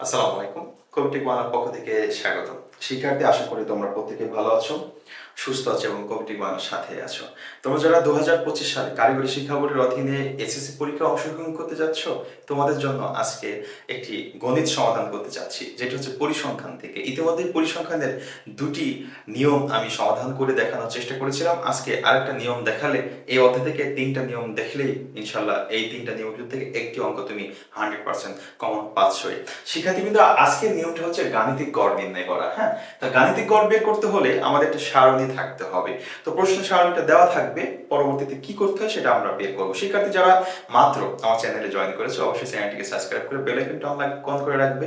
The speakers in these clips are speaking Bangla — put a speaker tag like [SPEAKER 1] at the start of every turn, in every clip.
[SPEAKER 1] আসসালামু আলাইকুম। কমিটি বাংলার পক্ষ থেকে স্বাগত শিক্ষার্থী আশা করি তোমরা প্রত্যেকে ভালো আছো। সুস্থ আছো এবং বাংলার সাথে আছো। তোমরা যারা দু হাজার পঁচিশ সালে কারিগরি শিক্ষা বোর্ডের অধীনে এসএসসি পরীক্ষায় অংশগ্রহণ করতে যাচ্ছ, তোমাদের জন্য আজকে একটি গণিত সমাধান করতে চাচ্ছি যেটি হচ্ছে পরিসংখ্যান থেকে। ইতিমধ্যে পরিসংখ্যানের দুটি নিয়ম আমি সমাধান করে দেখানোর চেষ্টা করেছিলাম। আজকে আরেকটা নিয়ম দেখালে, এই অধ্যায় থেকে তিনটা নিয়ম দেখলেই ইনশাল্লাহ এই তিনটা নিয়ম থেকে একটি অঙ্ক তুমি হান্ড্রেড পার্সেন্ট কমন পাচ্ছই। শিক্ষার্থীবৃন্দ, আজকের নিয়মটা হচ্ছে গাণিতিক গড় নির্ণয় করা হ্যাঁ? তা গাণিতিক গড় বের করতে হলে আমাদের একটা সারণী থাকতে হবে। তো প্রশ্ন সারণীটা দেওয়া থাকবে, পরবর্তীতে কি করতে হয় সেটা আমরা বের করব। শিক্ষার্থী যারা মাত্র আমার চ্যানেলে জয়েন করেছে, অবশ্যই চ্যানেলটিকে সাবস্ক্রাইব করে বেলাইকনটা অন করে রাখবে।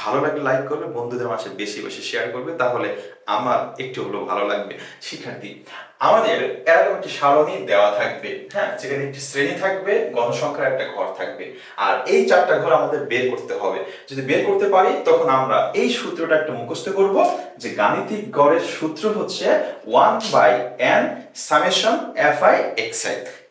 [SPEAKER 1] ভালো লাগলে লাইক করবে, বন্ধুদের মাঝে বেশি বেশি শেয়ার করবে। তাহলে আমার একটু হলেও ভালো লাগবে, শিক্ষার্থী। আমাদের এরকম একটি সারণী দেওয়া থাকবে হ্যাঁ? যেখানে একটি শ্রেণি থাকবে, গণসংখ্যার একটা ঘর থাকবে। আর এই চারটা ঘর আমাদের বের করতে হবে। যদি বের করতে পারি, তখন আমরা এই সূত্রটা একটু মুখস্থ করব যে গাণিতিক গড়ের সূত্র হচ্ছে one by N summation F I X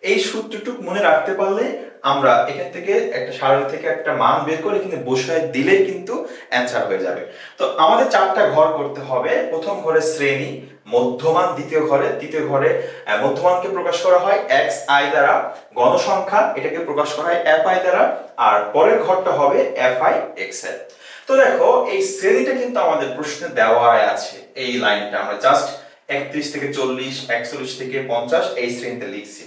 [SPEAKER 1] এই সূত্রটুক মনে রাখতে পারলে আমরা এখান থেকে একটা সারণী থেকে একটা মান বের করে এখানে বসায় দিলে কিন্তু অ্যান্সার হয়ে যাবে। তো আমাদের চারটা ঘর করতে হবে। প্রথম ঘরে শ্রেণি, মধ্যমান দ্বিতীয় ঘরে, তৃতীয় ঘরে মধ্যমানকে প্রকাশ করা হয় এক্স আই দ্বারা। গণসংখ্যা, এটাকে প্রকাশ করা হয় এফ আই দ্বারা। আর পরের ঘরটা হবে এফ আই এক্স এল তো দেখো, এই শ্রেণীটা কিন্তু আমাদের প্রশ্নে দেওয়া আছে। এই লাইনটা আমরা জাস্ট একত্রিশ থেকে চল্লিশ, একচল্লিশ থেকে পঞ্চাশ এই শ্রেণীতে লিখছি।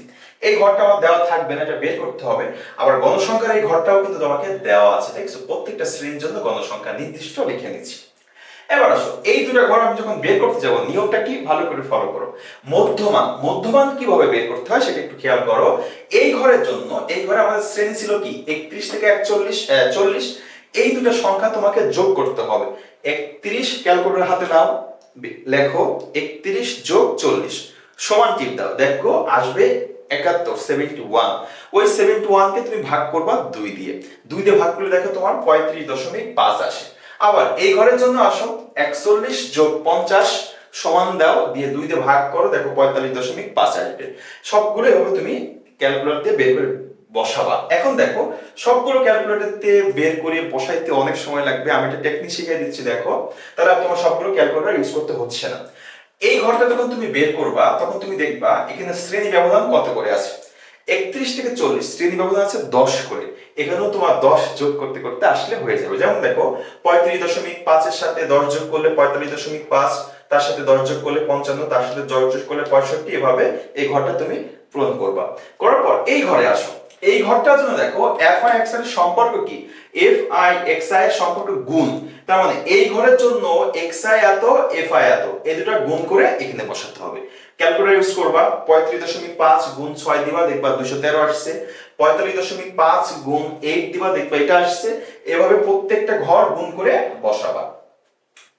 [SPEAKER 1] এই ঘরটা আমার দেওয়া থাকবে না, এটা বের করতে হবে। আবার গণসংখ্যার এই ঘরটাও কিন্তু তোমাকে দেওয়া আছে দেখছ প্রত্যেকটা শ্রেণির জন্য গণসংখ্যা নির্দিষ্ট লিখে নিচ্ছি। এবার আসো, এই দুটো ঘর আমি যখন বের করতে যাব, নিয়মটা কি? ভালো করে ফলো করো। মধ্যমান মধ্যমান কীভাবে বের করতে হয় সেটা একটু খেয়াল করো। এই ঘরের জন্য, এই ঘরে আমাদের শ্রেণি ছিল কি? একত্রিশ থেকে একচল্লিশ চল্লিশ, এই দুটো সংখ্যা তোমাকে যোগ করতে হবে। একত্রিশ, ক্যালকুলেটর হাতে নাও লেখো, একত্রিশ যোগ চল্লিশ, সমান টিপ দাও। দেখো, আসবে একাত্তর সেভেন্টি ওয়ান ওই সেভেন্টি ওয়ানকে তুমি ভাগ করবা দুই দিয়ে। দুই দিয়ে ভাগ করলে দেখো তোমার পঁয়ত্রিশ দশমিক পাঁচ আসে। আবার এই ঘরের জন্য আসো, একচল্লিশ যোগ পঞ্চাশ সমান দাও, দিয়ে দুই দিয়ে ভাগ করো, দেখো পঁয়তাল্লিশ দশমিক পাঁচ আসবে। সবগুলো এভাবে তুমি ক্যালকুলেটর দিয়ে বের করে বসাবা। এখন দেখো, সবগুলো ক্যালকুলেটর দিয়ে বের করে বসাইতে অনেক সময় লাগবে। আমি একটা টেকনিক শিখিয়ে দিচ্ছি, দেখো। তাহলে তোমার সবগুলো ক্যালকুলেটর ইউজ করতে হচ্ছে না। এই ঘরটা যখন তুমি বের করবা, তখন তুমি দেখবা এখানে শ্রেণি ব্যবধান কত করে আছে? একত্রিশ থেকে চল্লিশ, শ্রেণি ব্যবধান আছে দশ করে। এখানেও তোমার দশ যোগ করতে করতে আসলে হয়ে যাবে। যেমন দেখো, পঁয়ত্রিশ দশমিক পাঁচের সাথে দশ যোগ করলে পঁয়তাল্লিশ দশমিক পাঁচ, তার সাথে দশ যোগ করলে পঞ্চান্ন, তার সাথে দশ যোগ করলে পঁয়ষট্টি, এভাবে এই ঘরটা তুমি পূরণ করবা। করার পর এই ঘরে আসো। এই ঘরটার জন্য দেখো এফ আই এক্সের সম্পর্ক কি? এফ আই এক্স আই এর সম্পর্ক গুণ। তার মানে এই ঘরের জন্য এক্স আই এত এফ আই এত। এই দুটো গুণ করে এখানে বসাতে হবে। ক্যালকুলেটর ইউজ করবা, পঁয়ত্রিশ দশমিক পাঁচ গুণ ছয় দিবা, দেখবা দুশো তেরো আসছে। পঁয়তাল্লিশ দশমিক পাঁচ গুণ এইট দিবা, দেখবা এটা আসছে। এভাবে প্রত্যেকটা ঘর গুণ করে বসাবা।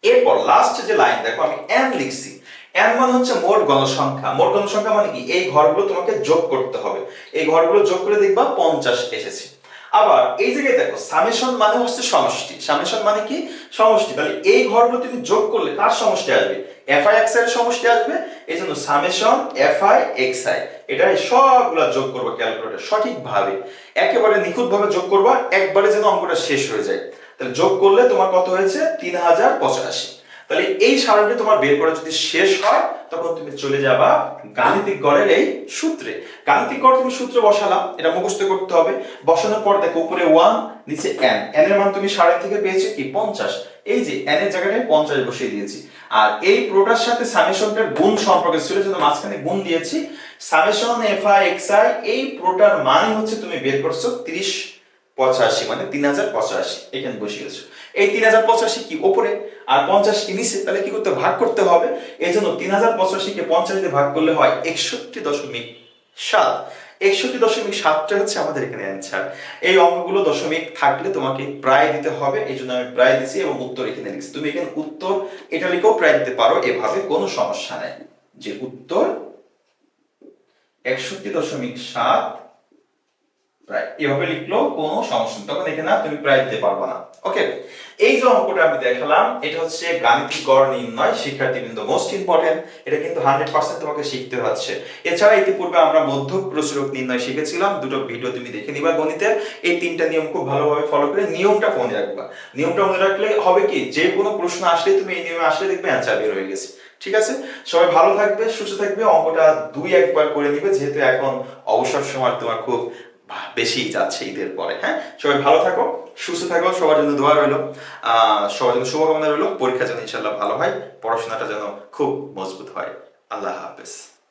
[SPEAKER 1] এরপর লাস্ট যে লাইন দেখো আমি এন লিখছি। এন মানে হচ্ছে মোট গণসংখ্যা। মোট গণসংখ্যা মানে কি? এই ঘরগুলো তোমাকে যোগ করতে হবে। এই ঘরগুলো যোগ করে দেখবা পঞ্চাশ এসেছে। আবার এই জায়গায় দেখো সামেশন মানে হচ্ছে সমষ্টি। সামেশন মানে কি? সমষ্টি। তাহলে এই ঘরগুলো তুমি যোগ করলে কার সমষ্টি আসবে? এফ আই এক্সের সমষ্টি আসবে। এই জন্য summation F I X I এটা সবগুলা যোগ করব ক্যালকুলেটর সঠিকভাবে। একেবারে নিখুঁতভাবে যোগ করবা, একবারে যেন অঙ্কটা শেষ হয়ে যায়। তাহলে যোগ করলে তোমার কত হয়েছে? তিন হাজার পঁচাশি। তাহলে এই সারণীটি তোমার বের করা যদি শেষ হয়, তখন তুমি চলে যাবা গাণিতিক গড়ের এই সূত্রে। গাণিতিক গড় তুমি সূত্র বসালাম, এটা মুখস্থ করতে হবে। বসানোর পর দেখো, উপরে ওয়ান নিচে এন এন এর মান তুমি সাড়ে থেকে পেয়েছ কি? পঞ্চাশ। এই যে এন এর জায়গাটায় পঞ্চাশ বসিয়ে দিয়েছি। আর এই প্রোটার সাথে সামেশনটার গুণ সম্পর্কে ছিল জন্য মাঝখানে গুণ দিয়েছি। Summation F I X I এই প্রোটার মানে হচ্ছে তুমি বের করছ তিরিশ পঁচাশি মানে তিন হাজার পঁচাশি, এখানে বসিয়েছো এই তিন হাজার পঁচাশি কি ওপরে? আর পঞ্চাশ কি নিচে? তাহলে কি করতে ভাগ করতে হবে। এই জন্য তিন হাজার পঁচাশিকে পঞ্চাশ দিয়ে ভাগ করলে হয় একষট্টি দশমিক সাত। একষট্টি দশমিক সাতটা হচ্ছে আমাদের এখানে অ্যান্সার এই অঙ্কগুলো দশমিক থাকলে তোমাকে প্রায় দিতে হবে। এই জন্য আমি প্রায় দিছি এবং উত্তর এখানে লিখছি। তুমি এখানে উত্তর এটা লিখেও প্রায় দিতে পারো, এভাবে কোনো সমস্যা নেই। যে উত্তর একষট্টি দশমিক সাত প্রায় এভাবে কোনো সমস্যা তখন এখানে তুমি প্রায় দিতে পারবে না। ওকে এই যে অঙ্কটা আমি দেখালাম, এটা হচ্ছে গাণিতিক গড় নির্ণয়, শিক্ষার্থীবৃন্দ মোস্ট ইম্পর্টেন্ট এটা কিন্তু হান্ড্রেড পার্সেন্ট তোমাকে শিখতে হচ্ছে। এছাড়া ইতিপূর্বে আমরা মধ্য প্রচুরক নির্ণয় শিখেছিলাম, দুটো ভিডিও তুমি দেখে নিবা গণিতের। এই তিনটা নিয়ম খুব ভালোভাবে ফলো করে নিয়মটা মনে রাখবা। নিয়মটা মনে রাখলে হবে কি, যে কোনো প্রশ্ন আসলে তুমি এই নিয়মে আসলে দেখবে অ্যান্সার বের হয়ে গেছে। ঠিক আছে? সবাই ভালো থাকবে, সুস্থ থাকবে। অঙ্কটা দুই একবার করে নিবে, যেহেতু এখন অবসর সময় তোমার খুব বেশি যাচ্ছে ঈদের পরে হ্যাঁ? সবাই ভালো থাকো, সুস্থ থাকো, সবার জন্য দোয়া রইল। সবার জন্য শুভকামনা রইল। পরীক্ষা যেন ইনশাল্লাহ ভালো হয়, পড়াশোনাটা যেন খুব মজবুত হয়। আল্লাহ হাফেজ।